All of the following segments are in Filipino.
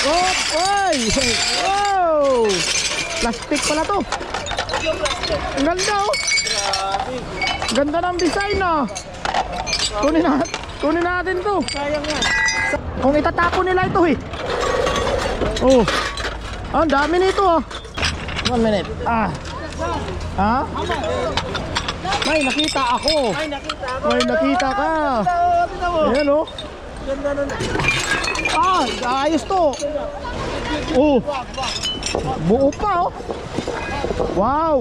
Oh, oy! Wow! Plastic pala to. Ang ganda oh. Ganda ng design ah. Kunin natin, kunin natin to. Sayang yan. Kung itatapon nila ito eh. Oh. Ah, ang dami nito ah. One minute. Ah. Ha? May nakita ako. Ay, nakita ako. May nakita ka. Ayan oh. Ah, ayos to. Oh. Buo pa oh. Wow.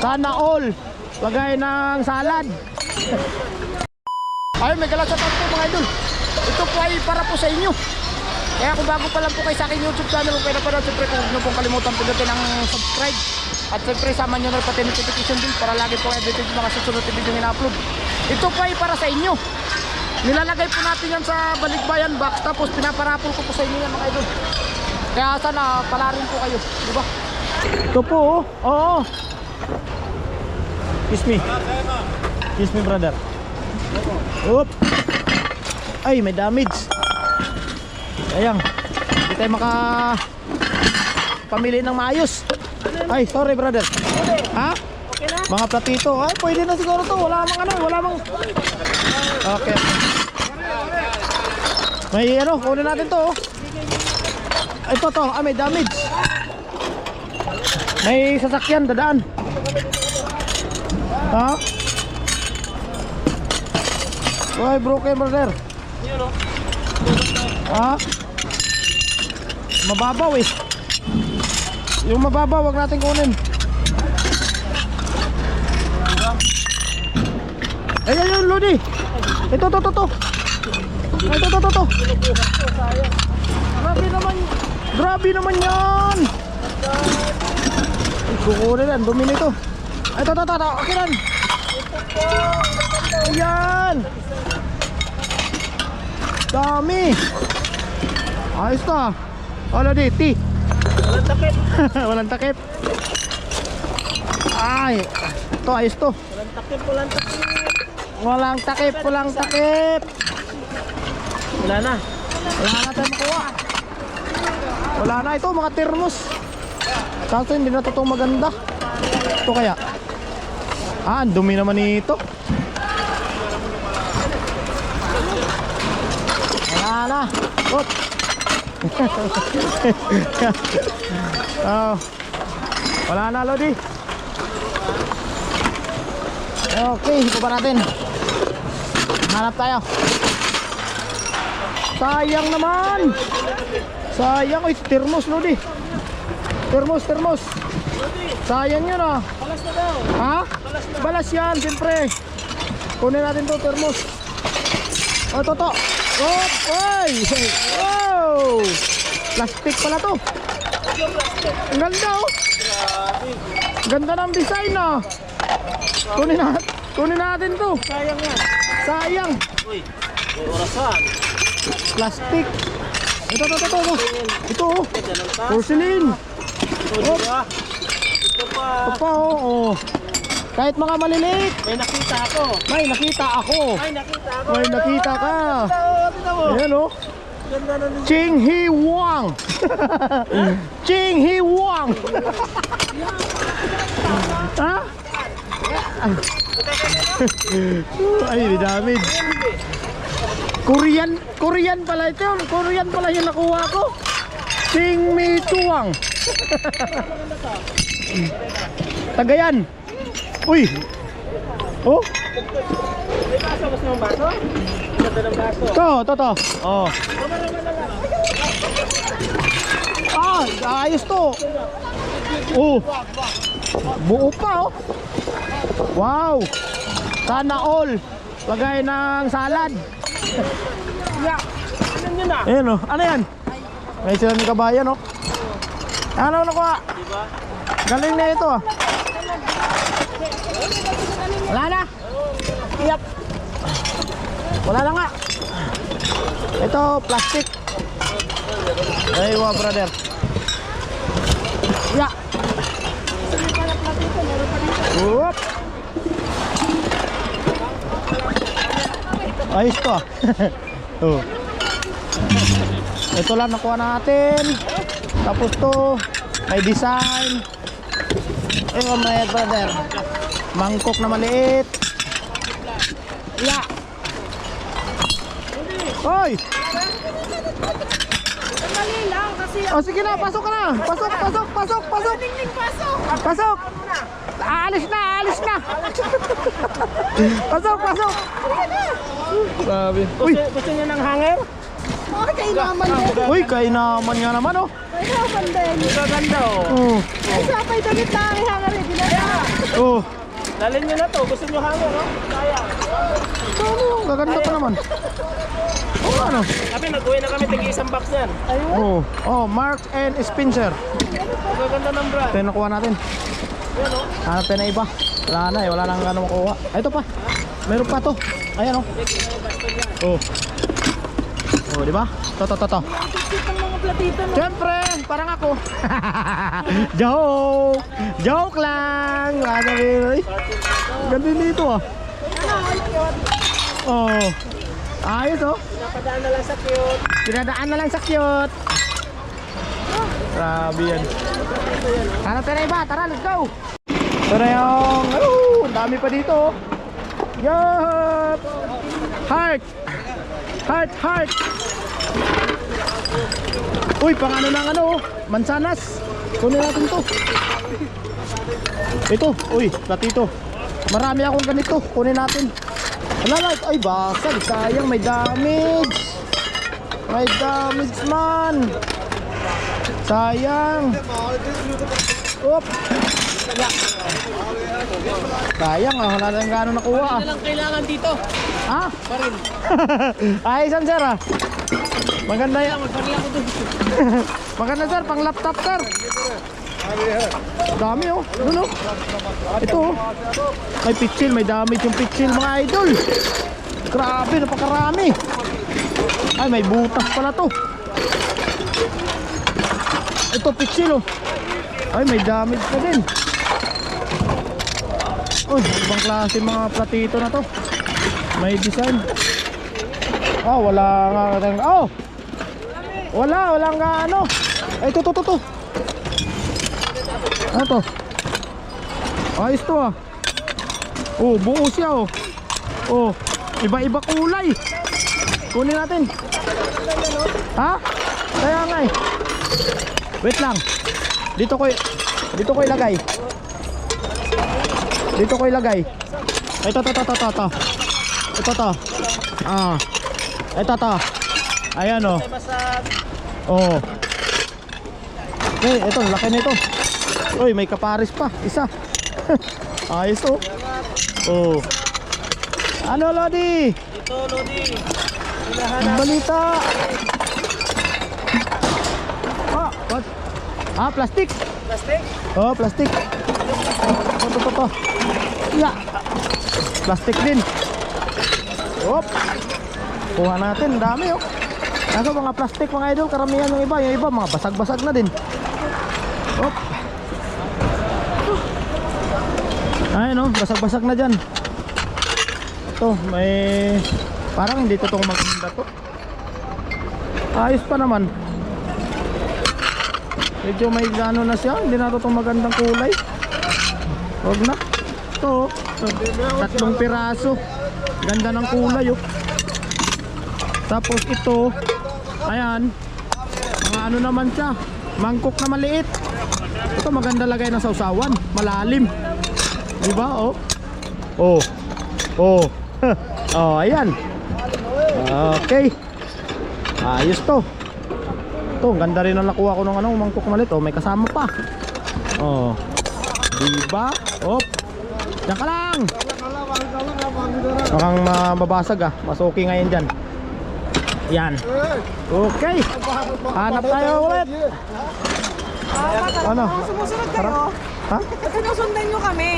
Sana all. Lagay ng salad. Ay, may galasat po mga idol. Ito po ay para po sa inyo. Kaya kung bago pa lang po kayo sa aking YouTube channel, kung kayo napanood, siyempre kung huwag pong kalimutan pindutin ang subscribe. At siyempre sama nyo na rin pati notification din para lagi po edited yung mga susunod na video yung ina-upload. Ito po ay para sa inyo. Nilalagay po natin yan sa balikbayan box tapos pinaparapol ko po sa inyo yan mga idol. Kaya sana pala rin po kayo, di ba? Ito po, oh. Oo. Kiss me. Kiss me, brother. Oop. Ay, may damage. Sayang. Hindi tayo maka pamili ng maayos. Ay, sorry, brother. Ha? Mga platito. Ay, pwede na siguro to. Wala mang ano, wala mang... Okay. May ano, kunin natin to. oh. Ito to, ah, may damage. May sasakyan, dadaan. Ha? Why broken, brother? Ha? Mababaw eh. Yung mababaw, wag natin kunin. Ayan yung Lodi. Ito, to, to, to. Ay, Ito, to, to, to. Grabe naman. Grabe naman yan. Ay, Kukunin yan. Dumi nito. Ay, Ito, to, to, to. Okay lang. Ayan. Dami. Ayos to ah. Ano di, T. Walang takip. Walang takip. Ay, to ayos to. Walang takip, walang takip. Walang takip, walang takip. Wala na. Wala na tayo makuha. Wala na ito, mga thermos. Kaso hindi na totoong maganda. Ito kaya. Ah, ang dumi naman nito. Wala na. Ut. oh. Wala na, Lodi. Okay, ipo natin. Hanap tayo. Sayang naman. Sayang. Uy, termos, Lodi. Termos, termos. Sayang yun ah. Palas na daw. Ha? Balas yan, siyempre. Kunin natin to, termos. O, to, to. Oh, oy! Wow! Plastic pala to. Ang ganda oh. Ganda ng design ah. Kunin natin, kunin natin to. Sayang yan. Sayang. Uy, may orasan. Plastic. Ito, ito, ito, ito. Ito oh. Porcelain. Ito, di ba? Ito pa. Ito pa oh. oh. Kahit mga maliliit. May nakita ako. May nakita ako. Ay, nakita ako. May nakita ka. Tingnan mo. Ayan oh. Ching Hi Wang. Ching Hi Wang. ha? Ay, may damage. Korean, Korean pala ito. Korean pala yung nakuha ko. Ching Mi Chuang. Tagayan. Uy. Oh, May baso, gusto mong baso? Ganda ng baso. to, to, to. Oh. Ah, ayos to. Oh. Buo pa oh. Wow. Sana all. Lagay ng salad. Yeah. Ano? Ayan oh. Ano yan? May sila ni kabayan oh. Ano nakuha? Di ba? Galing na ito ah. Wala na. Yep. Wala na nga. Ito, plastic. Ay, wow, brother. Ya. Whoop. Ayos to ah. oh. Ito lang nakuha natin. Tapos to, may design. Ayun, may brother. Mangkok na maliit. Ya. Hoy! Mali lang kasi O sige na, pasok ka na. Pasok, pasok, pasok, pasok. Ningning pasok. Pasok! Aalis na, aalis na! pasok, pasok! Grabe. Uy, Gusto, niyo ng hanger? Mga kainaman din. uy, kainaman nga naman oh. Kainaman din. Gaganda oh. Oh, Ay, sapay damit na ang hangar eh. Oh. Dalhin niyo na to. Gusto niyo hanger oh? Kaya. Ano, gaganda pa naman. Oh, ano? Kami nag-uwi na kami tig isang box yan. Oh, oh, Mark and Spencer. Ang gaganda ng brand. Ito yung nakuha natin. Yan oh. Hanap tayo na iba. Wala na eh, wala nang ano makuha. Ay, ito pa. Meron pa to. Ayan oh. Oh. Oh, di ba? To, to, to, to. Siyempre, parang ako. Joke! Joke lang! Ano? Ganda dito ah. Oh. Ayos oh. Napadaan na lang sa cute. Pinadaan na lang sa cute. Grabe yan. Tayo na iba. Tara, let's go. Ito na yung... Oh, dami pa dito. Yup! Heart! Heart, heart! Uy, pang ano ng ano, oh, mansanas. Kunin natin to. Ito, uy, platito. Marami akong ganito. Kunin natin. Wala lang. Ay, basag. Sayang, may damage. May damage man. Sayang. Oop. Sayang ah, wala nang gano'n nakuha ah. lang kailangan dito. Ha? Ay, saan sir ah? Maganda yan. Maganda sir, pang laptop sir. Dami oh. Oh. Ito oh. May pitchil, may damage yung pitchil mga idol. Grabe, napakarami. Ay, may butas pala to. Ito pitchil oh. Ay, may damage na din. Uy, ibang klase mga platito na to. May design. Oh, wala nga. Oh! Wala, wala nga ano. Ay, ito, ito, ito, ito. Ano to? Ayos to ah. Oh, buo siya oh. Oh, iba-iba kulay. Kunin natin. Ha? Kaya nga eh. Wait lang. Dito ko dito ko ilagay. Dito ko ilagay. Ito to to to to to. Ito to. Ah. Ito to. Ayan oh. Oh. Okay, ito, laki nito. Uy, may kaparis pa, isa. Ayos oh. Oh. Ano, Lodi? dito, Lodi. Ang balita. Ah, what? Ah, plastic. Plastic. Oh, plastic. Ito, ito, ito. Yeah. Plastic din. Hop. Kuha natin, dami oh. Kaso mga plastic mga idol, karamihan yung iba, yung iba mga basag-basag na din. Ayun oh, basag-basag na dyan. Ito, may... Parang hindi totoong maganda to. Ayos pa naman. Medyo may gano na siya, hindi na totoong magandang kulay. Huwag na. Ito, tatlong piraso. Ganda ng kulay oh. Tapos ito, ayan, mga ano naman siya, mangkok na maliit. Ito maganda lagay na sausawan, malalim. Di ba? Oh. Oh. Oh. oh, ayan. Okay. Ayos to. Ang ganda rin ang nakuha ko ng ano, mangkok na maliit. Oh, may kasama pa. Oh. Di ba? Oh. Diyan ka lang. Mukhang mababasag ah. Mas okay ngayon dyan. Yan. Okay. Hanap tayo ulit. Ano? Sumusunod kayo. Ha? Sinusundan nyo kami.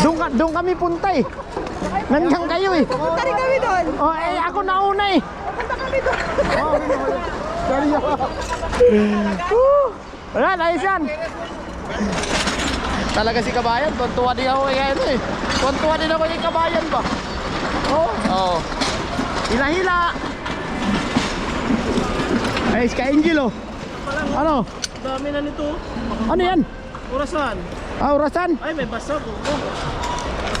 Doon, ka, doon kami punta eh. Nandiyan kayo eh. Punta rin kami doon. Oh, eh ako nauna eh. Punta kami doon. Woo! Ayan, ayos yan. Talaga si Kabayan, tuntua din ako kaya ito eh. Tuntua din ako kay Kabayan ba? Oo. Oh. Oo. Hila-hila. Ay, Sky Angel oh. Ano? Dami na nito. Ano yan? Orasan. Ah, orasan. Ay, may basag. Oh.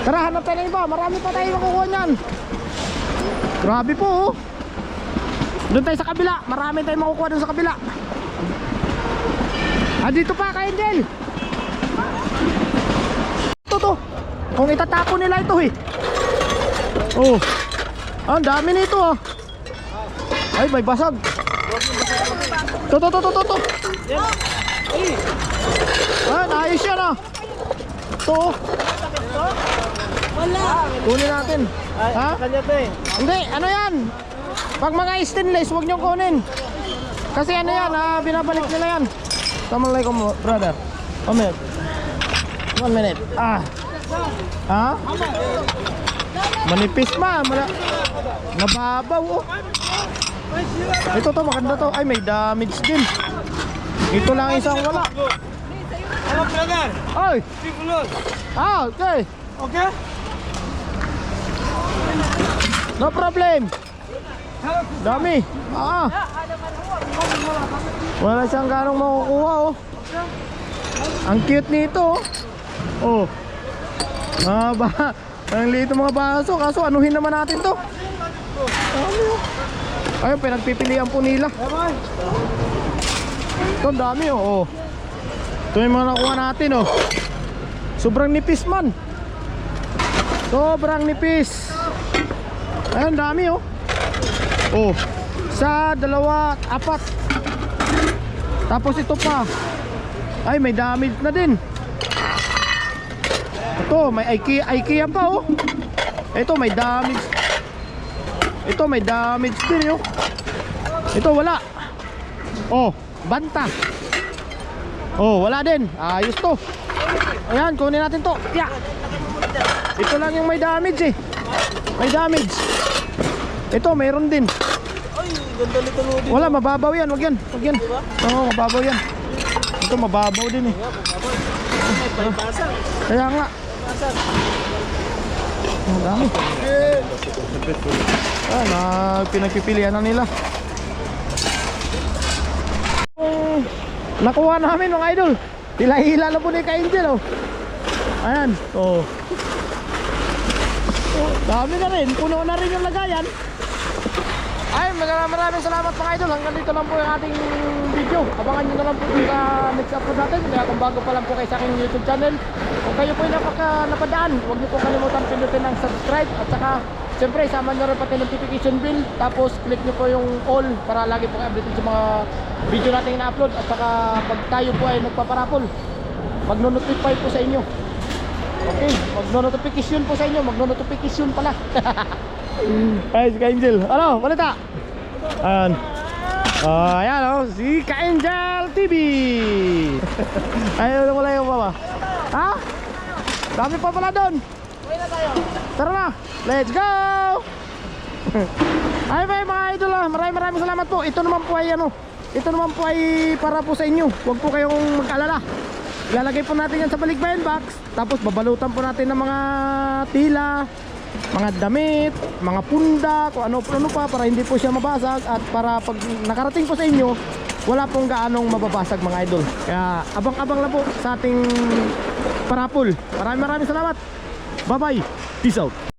Tara, hanap tayo ng iba. Marami pa tayo makukuha niyan. Grabe po oh. Doon tayo sa kabila. Marami tayong makukuha doon sa kabila. Ah, dito pa kay Angel. Ito to. Kung itatapon nila ito eh. Oh. Ah, ang dami nito oh. Ay, may basag. To, to, to, to, to, to. Yan. Ay, Ah, naayos yan ah. Ito oh. Wala. Kunin natin. ay, Ha? kanya to eh. Hindi, ano yan? Pag mga stainless, huwag niyong kunin. Kasi ano yan, ah, binabalik nila yan. Assalamualaikum, brother. One minute. One minute. Ah. Ha? Manipis ma. Mala Mababaw, oh. Ito to, maganda to. Ay, may damage din. Ito lang isang wala. Ano, brother? Pipulot. Ah, okay. Okay? No problem. Dami. Ah. Wala siyang ganong makukuha oh. Ang cute nito oh. Oh. Ah, ba. Ang liit ng mga baso kaso anuhin naman natin to. Ayun, pinagpipilian po nila. Ito, dami oh. oh. Ito yung mga nakuha natin oh. Sobrang nipis man. Sobrang nipis. Ayun, dami oh. Oh. Sa dalawa, apat. Tapos ito pa. Ay, may damage na din. Ito, may IKEA, IKEA pa oh. Ito, may damage. Ito, may damage din oh. Ito, wala. Oh, banta. Oh, wala din. Ayos to. Ayan, kunin natin to. Yeah. Ito lang yung may damage eh. May damage. Ito, mayroon din. Ay, ganda nito. Wala, mababaw yan. Wag yan. Wag yan. Oo, mababaw yan. Ito, mababaw din eh. Basag. Kaya nga. Ang dami. Ah, na pinagpipilian na nila. Nakuha namin mga idol. Hila-hila na po ni Ka Angel oh. Ayan. Oh. oh. Dami na rin. Puno na rin yung lagayan. Ay, maraming maraming salamat mga idol. Hanggang dito lang po yung ating video. Abangan nyo na lang po yung sa next upload natin. Kaya kung bago pa lang po kayo sa aking YouTube channel, kung kayo po yung napaka, napadaan, huwag nyo po kalimutan pindutin ang subscribe. At saka, siyempre, isama nyo rin pati notification bell. Tapos, click nyo po yung all para lagi po updated sa mga video natin na-upload. At saka, pag tayo po ay nagpaparapol, magno-notify po sa inyo. Okay, magno-notification po sa inyo. Magno-notification pala. Ay, si Ka-Angel. Ano, balita? Ayan. Oh, ayan oh, si Ka-Angel TV. Ayaw na wala yung mama. Ha? Dami pa pala doon. Tara na, let's go! ay may mga idol ah, maraming maraming salamat po. Ito naman po ay ano, ito naman po ay para po sa inyo. Huwag po kayong mag-alala. Ilalagay po natin yan sa balikbayan box. Tapos babalutan po natin ng mga tila, mga damit, mga punda, kung ano ano pa para hindi po siya mabasag at para pag nakarating po sa inyo, wala pong gaanong mababasag mga idol. Kaya abang-abang lang po sa ating parapol. Maraming maraming salamat. Bye bye. Peace out.